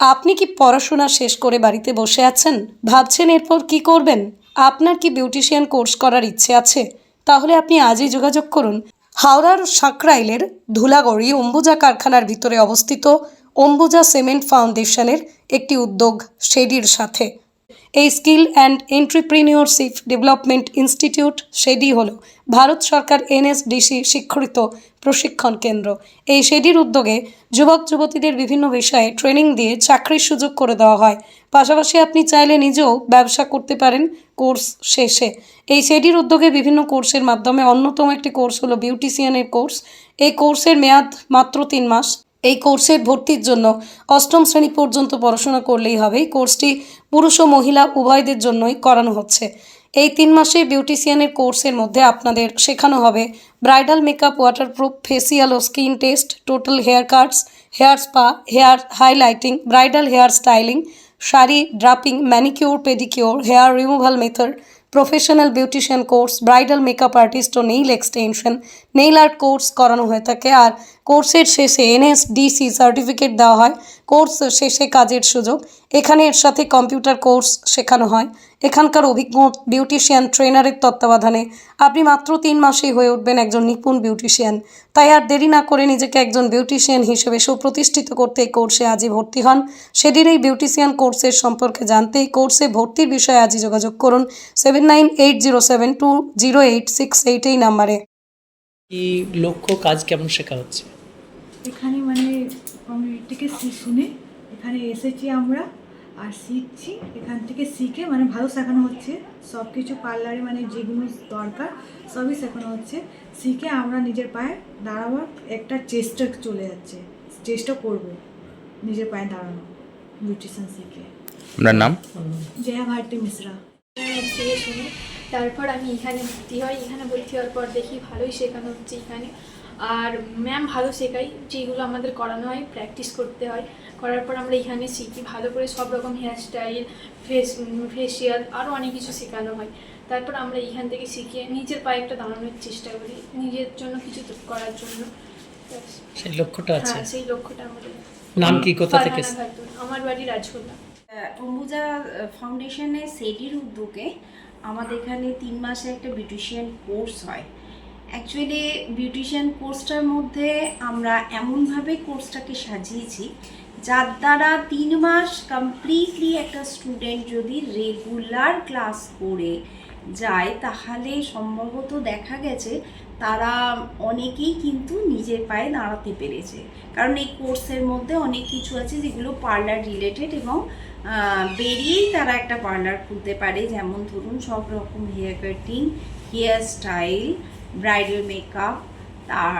আপনি কি পড়াশোনা শেষ করে বাড়িতে বসে আছেন? ভাবছেন এরপর কি করবেন? আপনার কি বিউটিশিয়ান কোর্স করার ইচ্ছে আছে? তাহলে আপনি আজই যোগাযোগ করুন। হাওড়ার সাঁকরাইলের ধুলাগড়ি অম্বুজা কারখানার ভিতরে অবস্থিত অম্বুজা সিমেন্ট ফাউন্ডেশনের একটি উদ্যোগ, শেডির সাথে। এই skill and entrepreneurship development institute SEDI হল ভারত সরকার এনএসডিসি স্বীকৃত প্রশিক্ষণ কেন্দ্র। এই সেডির উদ্যোগে যুবক যুবতীদের বিভিন্ন বিষয়ে ট্রেনিং দিয়ে চাকরির সুযোগ করে দেওয়া হয়। পাশাপাশি আপনি চাইলে নিজেও ব্যবসা করতে পারেন কোর্স শেষে। এই সেডির উদ্যোগে বিভিন্ন কোর্সের মাধ্যমে অন্যতম একটি কোর্স হলো বিউটিশিয়ানের কোর্স। এই কোর্সের মেয়াদ মাত্র তিন মাস। এই কোর্সের ভর্তির জন্য অষ্টম শ্রেণি পর্যন্ত পড়াশোনা করলেই হবে। কোর্সটি পুরুষ ও মহিলা উভয়দের জন্যই করানো হচ্ছে। এই তিন মাসে বিউটিশিয়ানের কোর্সের মধ্যে আপনাদের শেখানো হবে ব্রাইডাল মেকআপ, ওয়াটারপ্রুফ, ফেসিয়াল ও skin test, total hair cuts, hair spa, hair highlighting, bridal hair styling, sari draping, manicure, pedicure, hair removal method, professional beautician course, bridal makeup artist ও nail extension, nail art course করানো হয়ে থাকে। আর কোর্সের শেষে NSDC certificate দেওয়া হয়। Course শেষে কাজের সুযোগ। এখানে এর সাথে কম্পিউটার কোর্স শেখানো হয়। এখানকার অভিজ্ঞ বিউটিশিয়ান ট্রেনারের তত্ত্বাবধানে আপনি মাত্র তিন মাসেই হয়ে উঠবেন একজন নিপুণ বিউটিশিয়ান। তাই আর দেরি না করে নিজেকে একজন বিউটিশিয়ান হিসেবে সুপ্রতিষ্ঠিত করতে এই কোর্সে আজই ভর্তি হন। সেদিন এই বিউটিশিয়ান কোর্সের সম্পর্কে জানতে এই কোর্সে ভর্তির বিষয়ে আজই যোগাযোগ করুন seven nine eight zero seven two zero eight six eight এই নাম্বারে। কি লক্ষ্য কাজ কেমন শেখা হচ্ছে? এখানে মানে থেকে শুনে এখানে এসেছি আমরা আর শিখছি। এখান থেকে শিখে মানে ভালো শেখানো হচ্ছে। সব কিছু পার্লারে মানে যেগুলো দরকার সবই শেখানো হচ্ছে। শিখে আমরা নিজের পায়ে দাঁড়াবার একটা চেষ্টা চলে যাচ্ছে। চেষ্টা করব নিজের পায়ে দাঁড়ানো বিউটিশিয়ান শিখে। আপনার নাম? জয়া ভারতী মিশ্রা। তারপর আমি এখানে ভর্তি হই। এখানে ভর্তি হওয়ার পর দেখি ভালোই শেখানো হচ্ছে এখানে। আর ম্যাম ভালো শেখাই যেগুলো আমাদের করানো হয় প্র্যাকটিস করতে হয়। করার পর আমরা এখানে শিখি ভালো করে সব রকম হেয়ার স্টাইল ফেস ফেসিয়াল আরও অনেক কিছু শেখানো হয়। তারপর আমরা এখান থেকে শিখে নিজের পায়ে একটা দাঁড়ানোর চেষ্টা করি নিজের জন্য কিছু করার জন্য। সেই লক্ষ্যটা আছে। হ্যাঁ সেই লক্ষ্যটা আমাদের। নাম কি কোথা থেকে? আমার বাড়ি রাজখোলা অম্বুজা ফাউন্ডেশনের সেডির উদ্যোগে আমাদের এখানে তিন মাসে একটা বিউটিশিয়ান কোর্স হয়। অ্যাকচুয়ালি বিউটিশিয়ান কোর্সটার মধ্যে আমরা এমনভাবে কোর্সটাকে সাজিয়েছি, যার দ্বারা তিন মাস কমপ্লিটলি একটা স্টুডেন্ট যদি রেগুলার ক্লাস করে যায়, তাহলে সম্ভবত দেখা গেছে তারা অনেকেই কিন্তু নিজের পায়ে দাঁড়াতে পেরেছে। কারণ এই কোর্সের মধ্যে অনেক কিছু আছে যেগুলো পার্লার রিলেটেড এবং বেরিয়েই তারা একটা পার্লার খুলতে পারে। যেমন ধরুন, সব রকম hair cutting hair style bridal makeup তার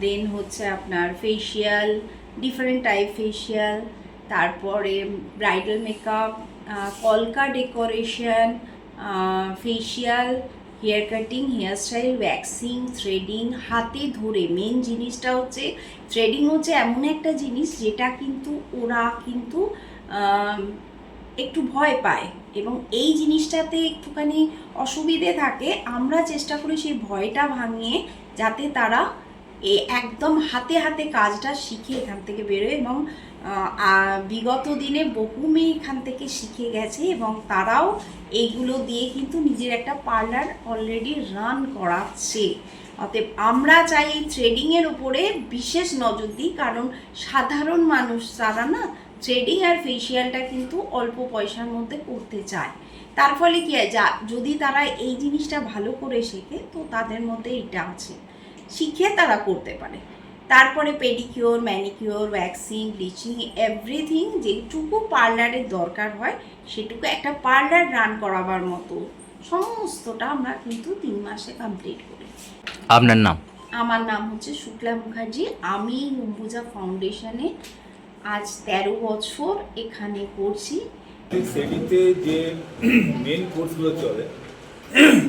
দেন হচ্ছে আপনার ফেসিয়াল ডিফারেন্ট টাইপ ফেসিয়াল তারপরে ব্রাইডাল মেকআপ কলকা decoration facial hair cutting hair style waxing threading হাতে ধরে মেন জিনিসটা হচ্ছে থ্রেডিং হচ্ছে এমন একটা জিনিস যেটা কিন্তু ওরা কিন্তু একটু ভয় পায়। এবং এই জিনিসটাতে একটুখানি অসুবিধে থাকে, আমরা চেষ্টা করি সেই ভয়টা ভাঙিয়ে যাতে তারা এ একদম হাতে হাতে কাজটা শিখে এখান থেকে বেরোয় এবং বিগত দিনে বহু মেয়ে এখান থেকে শিখে গেছে এবং তারাও এইগুলো দিয়ে কিন্তু নিজের একটা পার্লার অলরেডি রান করাচ্ছে। অতএব আমরা চাই এই ট্রেডিংয়ের উপরে বিশেষ নজর দিই, কারণ সাধারণ মানুষ যারা না ট্রেডিং আর ফেসিয়ালটা কিন্তু অল্প পয়সার মধ্যে করতে চায়। তার ফলে কি হয় যা যদি তারা এই জিনিসটা ভালো করে শেখে তো তাদের মধ্যে এটা আছে। শিখে তারা করতে পারে। তারপরে pedicure manicure waxing bleaching everything যেটুকু পার্লারের দরকার হয় সেটুকু একটা পার্লার রান করাবার মতো সমস্তটা আমরা কিন্তু তিন মাসে কমপ্লিট করি। আপনার নাম? আমার নাম হচ্ছে শুক্লা মুখার্জি। আমি অম্বুজা ফাউন্ডেশনে আজ তেরো বছর এখানে করছি। সেটিতে যে মেন কোর্সগুলো চলে,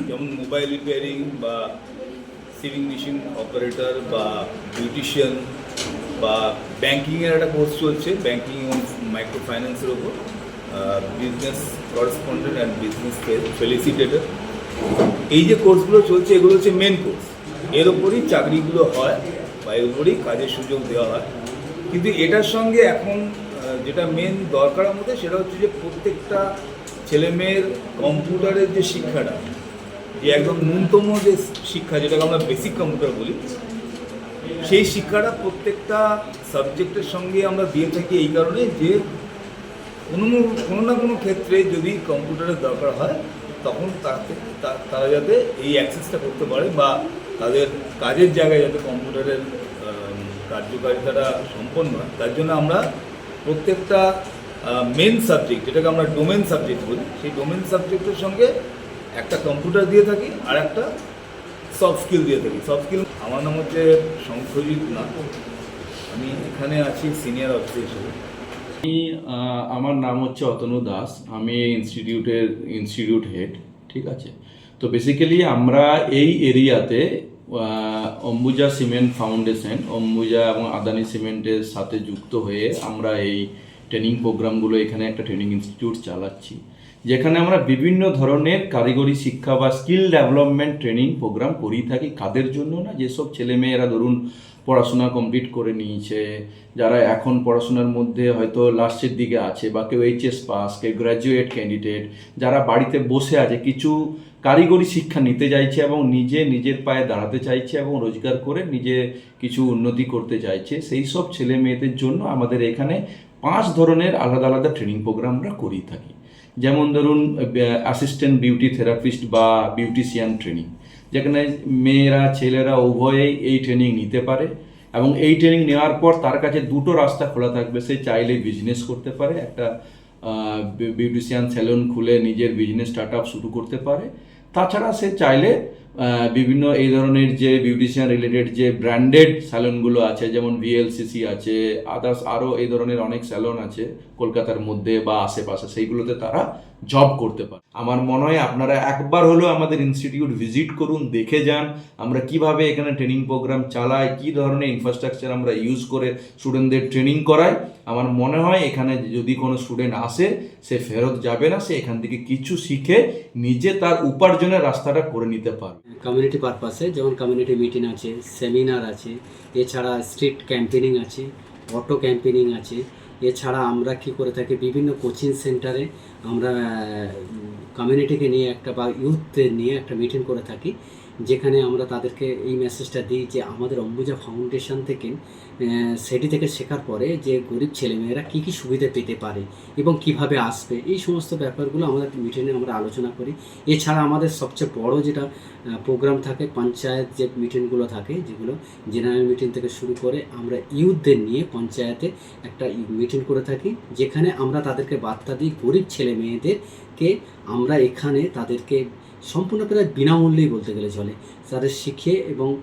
যেমন মোবাইল রিপেয়ারিং বা সিভিং মেশিন অপারেটর বা বিউটিশিয়ান বা ব্যাংকিংয়ের একটা কোর্স চলছে ব্যাংকিং এবং মাইক্রো ফাইন্যান্সের ওপর business correspondent and business facilitator এই যে কোর্সগুলো চলছে, এগুলো হচ্ছে মেন কোর্স এর ওপরই চাকরিগুলো হয় বা এর উপরেই কাজের সুযোগ দেওয়া হয়। কিন্তু এটার সঙ্গে এখন যেটা মেন দরকার আমাদের, সেটা হচ্ছে যে প্রত্যেকটা ছেলেমেয়ের কম্পিউটারের যে শিক্ষাটা, যে একদম ন্যূনতম যে শিক্ষা, যেটাকে আমরা বেসিক কম্পিউটার বলি, সেই শিক্ষাটা প্রত্যেকটা সাবজেক্টের সঙ্গে আমরা দিয়ে থাকি এই কারণে যে কোনো কোনো না কোনো ক্ষেত্রে যদি কম্পিউটারের দরকার হয়, তখন তারা যাতে এই অ্যাক্সেসটা করতে পারে বা তাদের কাজের জায়গায় যাতে কম্পিউটারের কার্যকারিতাটা সম্পন্ন হয়, তার জন্য আমরা প্রত্যেকটা মেন সাবজেক্ট যেটাকে আমরা ডোমেন সাবজেক্ট বলি, সেই ডোমেন সাবজেক্টের সঙ্গে একটা কম্পিউটার দিয়ে থাকি আর একটা সফট স্কিল দিয়ে থাকি। সফট স্কিল আমার নাম হচ্ছে শঙ্খজিৎ নাথ। আমি এখানে আছি সিনিয়র অফিসার হিসেবে। আমি আমার নাম হচ্ছে অতনু দাস। আমি ইনস্টিটিউটের ইনস্টিটিউট হেড ঠিক আছে? তো বেসিক্যালি আমরা এই এরিয়াতে অম্বুজা সিমেন্ট ফাউন্ডেশন, অম্বুজা এবং আদানি সিমেন্টের সাথে যুক্ত হয়ে আমরা এই ট্রেনিং প্রোগ্রামগুলো এখানে একটা ট্রেনিং ইনস্টিটিউট চালাচ্ছি, যেখানে আমরা বিভিন্ন ধরনের কারিগরি শিক্ষা বা স্কিল ডেভেলপমেন্ট ট্রেনিং প্রোগ্রাম করিয়ে থাকি। কাদের জন্য না? যেসব ছেলেমেয়েরা ধরুন পড়াশোনা কমপ্লিট করে নিয়েছে, যারা এখন পড়াশোনার মধ্যে হয়তো লাস্টের দিকে আছে বা কেউ এইচএস পাস কেউ গ্র্যাজুয়েট ক্যান্ডিডেট যারা বাড়িতে বসে আছে, কিছু কারিগরি শিক্ষা নিতে চাইছে এবং নিজে নিজের পায়ে দাঁড়াতে চাইছে এবং রোজগার করে নিজে কিছু উন্নতি করতে চাইছে, সেই সব ছেলে মেয়েদের জন্য আমাদের এখানে পাঁচ ধরনের আলাদা আলাদা ট্রেনিং প্রোগ্রাম আমরা করিয়ে থাকি। যেমন ধরুন অ্যাসিস্ট্যান্ট বিউটি থেরাপিস্ট বা বিউটিশিয়ান ট্রেনিং যেখানে মেয়েরা, ছেলেরা উভয়েই এই ট্রেনিং নিতে পারে এবং এই ট্রেনিং নেওয়ার পর তার কাছে দুটো রাস্তা খোলা থাকবে। সে চাইলে বিজনেস করতে পারে, একটা বিউটিশিয়ান স্যালুন খুলে নিজের বিজনেস স্টার্ট আপ শুরু করতে পারে। তাছাড়া সে চাইলে বিভিন্ন এই ধরনের যে বিউটিশিয়ান রিলেটেড যে ব্র্যান্ডেড স্যালনগুলো আছে, যেমন ভিএলসিসি আছে আদার্স আরও এই ধরনের অনেক স্যালন আছে কলকাতার মধ্যে বা আশেপাশে, সেইগুলোতে তারা জব করতে পারে। আমার মনে হয় আপনারা একবার হলেও আমাদের ইনস্টিটিউট ভিজিট করুন, দেখে যান, আমরা কীভাবে এখানে ট্রেনিং প্রোগ্রাম চালাই, কি ধরনের ইনফ্রাস্ট্রাকচার আমরা ইউজ করে স্টুডেন্টদের ট্রেনিং করাই। আমার মনে হয় এখানে যদি কোনো স্টুডেন্ট আসে, সে ফেরত যাবে না, সে এখান থেকে কিছু শিখে নিজে তার উপার্জনের রাস্তাটা করে নিতে পারবে। কমিউনিটি পারপাসে যেমন কমিউনিটি মিটিং আছে সেমিনার আছে, এছাড়া স্ট্রিট ক্যাম্পেনিং আছে অটো ক্যাম্পেনিং আছে এছাড়া আমরা কি করে থাকি, বিভিন্ন কোচিং সেন্টারে আমরা কমিউনিটিকে নিয়ে একটা বা ইউথদের নিয়ে একটা মিটিং করে থাকি। যেখানে আমরা তাদেরকে এই মেসেজটা দিই যে আমাদের অম্বুজা ফাউন্ডেশন থেকে সেটি থেকে শেখার পরে যে গরিব ছেলেমেয়েরা কী কী সুবিধা পেতে পারে এবং কীভাবে আসবে, এই সমস্ত ব্যাপারগুলো আমাদের মিটিংয়ে আমরা আলোচনা করি। এছাড়া আমাদের সবচেয়ে বড় যেটা প্রোগ্রাম থাকে, পঞ্চায়েত যে মিটিংগুলো থাকে, যেগুলো জেনারেল মিটিং থেকে শুরু করে আমরা ইউথদের নিয়ে পঞ্চায়েতে একটা মিটিং করে থাকি, যেখানে আমরা তাদেরকে বার্তা দিই গরিব ছেলে মেয়েদেরকে আমরা এখানে তাদেরকে সম্পূর্ণ প্রায় বিনামূল্যেই বলতে গেলে চলে। তাদের শিখে এবং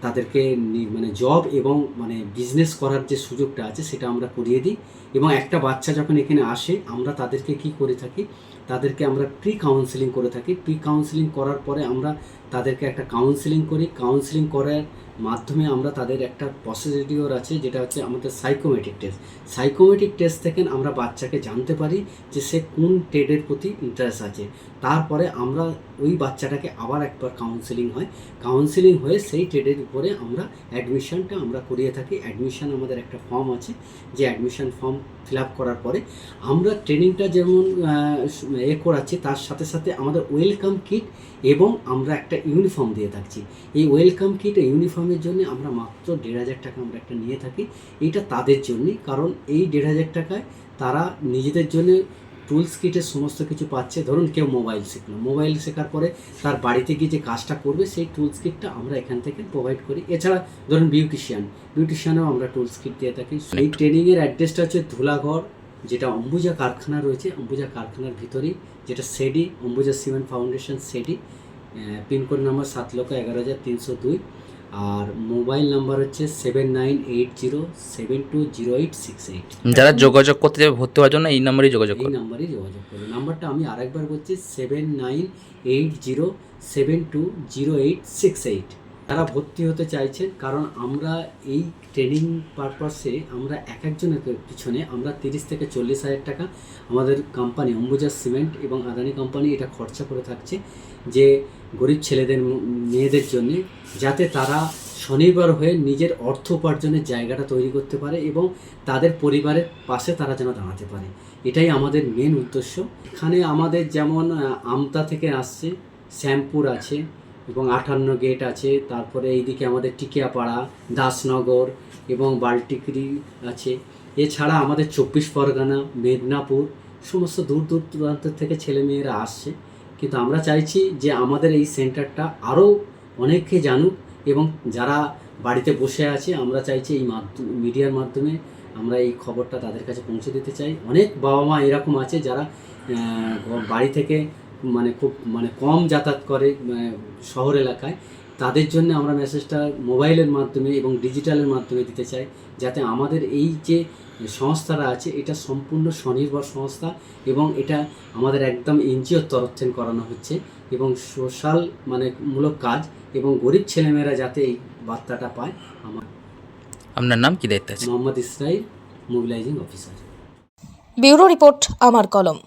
তাদেরকে মানে জব এবং মানে বিজনেস করার যে সুযোগটা আছে, সেটা আমরা করিয়ে দিই। এবং একটা বাচ্চা যখন এখানে আসে, আমরা তাদেরকে কি করে থাকি? তাদেরকে আমরা প্রি কাউন্সিলিং করে থাকি। প্রি কাউন্সিলিং করার পরে আমরা তাদেরকে একটা কাউন্সিলিং করি। কাউন্সিলিং করার মাধ্যমে আমরা তাদের একটা প্রসিডিওর আছে, যেটা হচ্ছে আমাদের সাইকোমেট্রিক টেস্ট সাইকোমেট্রিক টেস্ট থেকে আমরা বাচ্চাকে জানতে পারি যে সে কোন ট্রেডের প্রতি ইন্টারেস্ট আছে। তারপরে আমরা ওই বাচ্চাটাকে আবার একবার কাউন্সিলিং হয়। কাউন্সিলিং হয়ে সেই ট্রেডের উপরে আমরা অ্যাডমিশনটা আমরা করিয়ে থাকি। অ্যাডমিশন আমাদের একটা ফর্ম আছে, যে অ্যাডমিশন ফর্ম ফিল আপ করার পরে আমরা ট্রেনিংটা যেমন এ করাচ্ছি, তার সাথে সাথে আমাদের ওয়েলকাম কিট এবং আমরা একটা ইউনিফর্ম দিয়ে থাকছি। এই ওয়েলকাম কিট ইউনিফর্মের জন্য আমরা মাত্র দেড় হাজার টাকা আমরা একটা নিয়ে থাকি। এটা তাদের জন্যই, কারণ এই দেড় হাজার টাকায় তারা নিজেদের জন্য টুলস কিটের সমস্ত কিছু পাচ্ছে। ধরুন কেউ মোবাইল শিখলো। মোবাইল শেখার পরে তার বাড়িতে গিয়ে যে কাজটা করবে, সেই টুলস কিটটা আমরা এখান থেকে প্রোভাইড করি। এছাড়া ধরুন বিউটিশিয়ান বিউটিশিয়ানেও আমরা টুলস কিট দিয়ে থাকি। এই ট্রেনিংয়ের অ্যাড্রেসটা হচ্ছে ধুলাঘর, যেটা অম্বুজা কারখানা রয়েছে। অম্বুজা কারখানার ভিতরেই, যেটা SEDI, Ambuja cement foundation SEDI pincode number সাত লক্ষ এগারো হাজার তিনশো দুই। আর মোবাইল নাম্বার হচ্ছে seven nine eight zero seven two zero eight six eight. যারা যোগাযোগ করতে যাবে ভর্তি হওয়ার জন্য এই নাম্বারেই যোগাযোগ এই করুন নাম্বারেই যোগাযোগ করবে নাম্বারটা আমি আরেকবার বলছি seven nine eight zero seven two zero eight six eight. তারা ভর্তি হতে চাইছেন কারণ আমরা এই ট্রেনিং পারপাসে আমরা এক একজনের পিছনে আমরা তিরিশ থেকে চল্লিশ হাজার টাকা আমাদের কোম্পানি অম্বুজা সিমেন্ট এবং আদানি কোম্পানি এটা খরচা করে থাকছে যে গরিব ছেলেদের, মেয়েদের জন্যে, যাতে তারা স্বনির্ভর হয়ে নিজের অর্থ উপার্জনের জায়গাটা তৈরি করতে পারে এবং তাদের পরিবারের পাশে তারা যেন দাঁড়াতে পারে। এটাই আমাদের মেন উদ্দেশ্য। এখানে আমাদের যেমন আমতা থেকে আসছে, শ্যামপুর আছে এবং আটান্ন গেট আছে, তারপরে এইদিকে আমাদের টিকিয়াপাড়া, দাসনগর এবং বাল্টিকরি আছে। এছাড়া আমাদের চব্বিশ পরগনা, মেদিনীপুর, সমস্ত দূর দূর দূরান্ত থেকে ছেলেমেয়েরা আসছে। কিন্তু আমরা চাইছি যে আমাদের এই সেন্টারটা আরও অনেকে জানুক এবং যারা বাড়িতে বসে আছে, আমরা চাইছি এই মাধ্যম, মিডিয়ার মাধ্যমে আমরা এই খবরটা তাদের কাছে পৌঁছে দিতে চাই। অনেক বাবা মা এরকম আছে যারা বাড়ি থেকে মানে খুব মানে কম যাতায়াত করে আহ, শহর এলাকায়। তাদের জন্য আমরা মেসেজটা মোবাইলের মাধ্যমে এবং ডিজিটালের মাধ্যমে দিতে চাই যাতে আমাদের এই যে সংস্থাটা আছে এটা সম্পূর্ণ স্বনির্ভর সংস্থা এবং এটা আমাদের একদম এনজিওর তরফ থেকে করানো হচ্ছে এবং সোশ্যাল মানে মূলক কাজ এবং গরিব ছেলেমেয়েরা যাতে এই বার্তাটা পায় আমার আপনার নাম কি দায়িত্ব আছে? Mohammad Israil mobilising officer bureau report Amar Kalam.